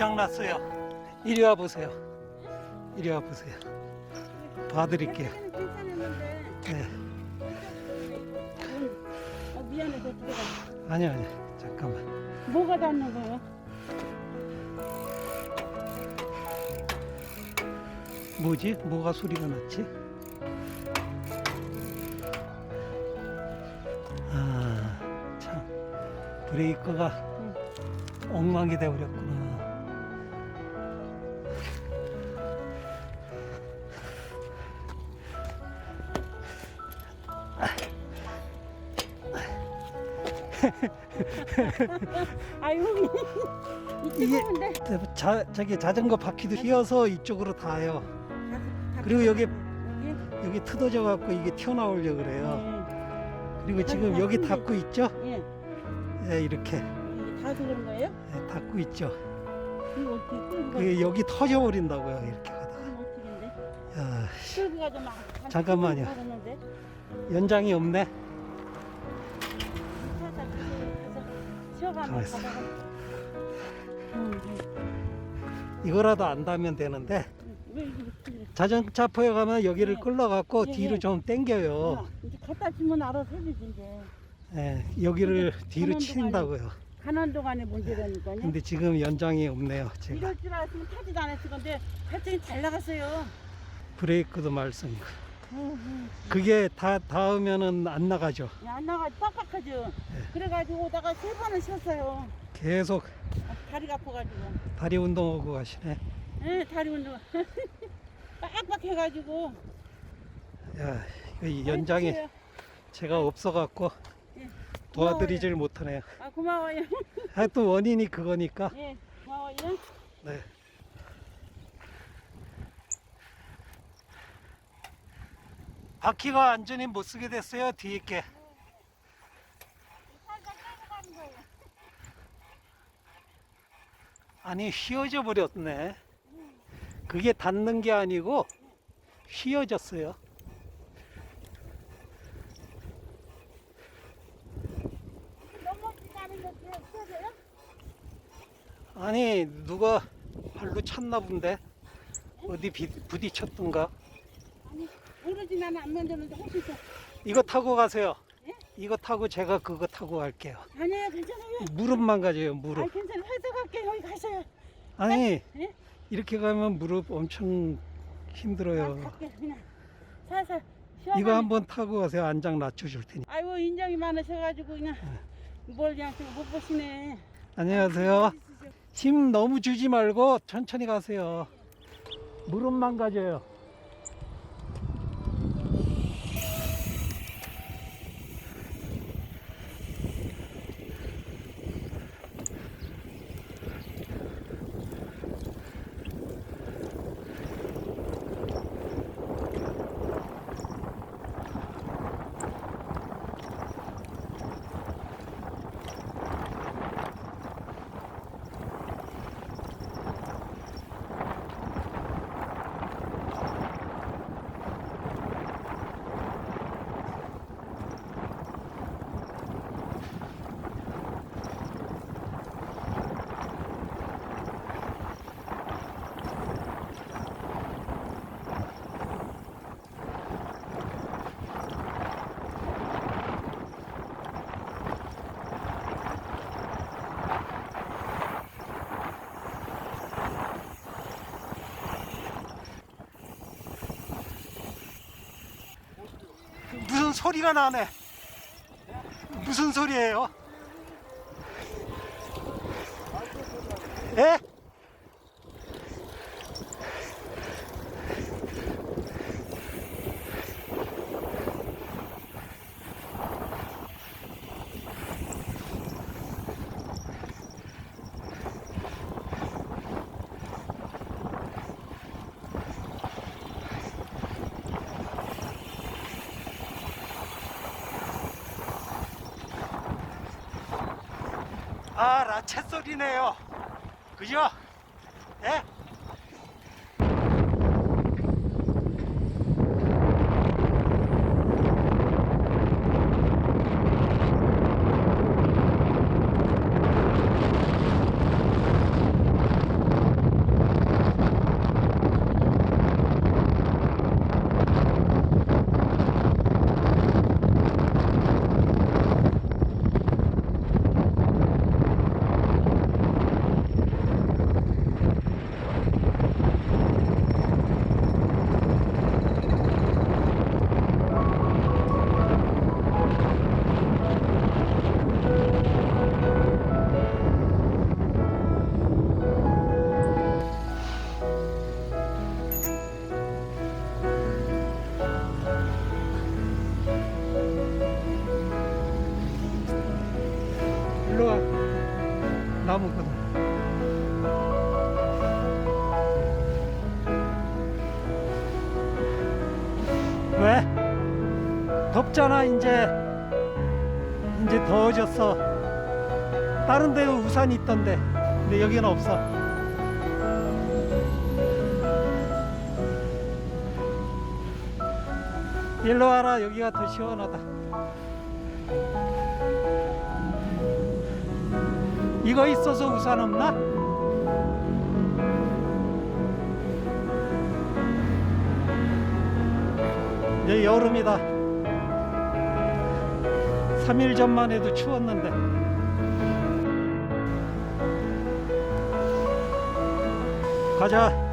고장 났어요. 이리 와 보세요. 이리 와 보세요. 봐드릴게요. 네. 어, 미안해서 어떻게 가 아니요, 아니요. 잠깐만. 뭐가 닿는 거예요? 뭐지? 뭐가 소리가 났지? 아, 참. 브레이크가 엉망이 되어버렸구나. 아유 이쪽 이게- 돼 자, 저기 자전거 바퀴도 휘어서 이쪽으로 닿아요. 그리고 여기 여기 트어져 갖고 이게 튀어나오려 그래요. 그리고 지금 다 여기 닿고 있죠? 예, 예, 이렇게 이게 다 그런 거예요? 예, 닿고 있죠. 이거 어떻게 끌고 가? 그 여기 터져 버린다고요. 이렇게 가다가. 어떻게 인데? 야, 끌고 가서 막 잠깐만요. 가는데 연장이 없네. 쉬어가면 가만있어. 이거라도 안 닿으면 되는데. 왜? 자전차 포에 가면 여기를 네. 끌러 갖고 예, 뒤로 예. 좀 당겨요. 어, 이제 갖다 주면 알아서 해주지 이제 예, 여기를 근데 뒤로 가는 친다고요. 가는 동안에 문제라니까요. 근데 지금 연장이 없네요. 제가 이럴 줄 알았으면 타지도 않았을 건데 발등이 잘 나갔어요. 브레이크도 말썽이고. 그게 다 닿으면은 안 나가죠. 야, 안 나가 빡빡하죠. 네. 그래가지고 오다가 세 번을 쉬었어요. 계속 아, 다리가 아파가지고. 다리 운동하고 가시네. 네, 다리 운동. 빡빡해가지고. 야, 이 연장이 아이고, 제가 없어 갖고 예. 도와드리질 못하네요. 아 고마워요. 하여튼 원인이 그거니까. 예, 고마워요. 네. 바퀴가 완전히 못 쓰게 됐어요. 뒤에 게. 아니 휘어져 버렸네. 그게 닿는 게 아니고 휘어졌어요. 아니 누가 발로 찼나 본데 어디 비, 부딪혔던가. 오로지 나는 안 만드는데 혹시 더. 이거 타고 가세요. 예? 이거 타고 제가 그거 타고 갈게요. 아니에요, 괜찮아요. 무릎만 가져요. 아, 무릎. 괜찮아요. 회사 갈게 여기 가셔요. 아니 예? 이렇게 가면 무릎 엄청 아, 힘들어요. 갈게 그냥. 살살. 시원하게. 이거 한번 타고 가세요. 안장 낮춰줄 테니. 아이고 인정이 많으셔가지고 그냥 뭘 그냥 지금 못 보시네. 안녕하세요. 힘 너무 주지 말고 천천히 가세요. 무릎만 가져요. 무슨 소리가 나네. 무슨 소리예요? 예? 아, 라체 소리네요. 그죠? 예? 나무거든. 왜? 덥잖아 이제. 이제 더워졌어. 다른 데는 우산이 있던데. 근데 여기는 없어. 일로 와라. 여기가 더 시원하다 이거 있어서 우산 없나? 이제 여름이다. 3일 전만 해도 추웠는데. 가자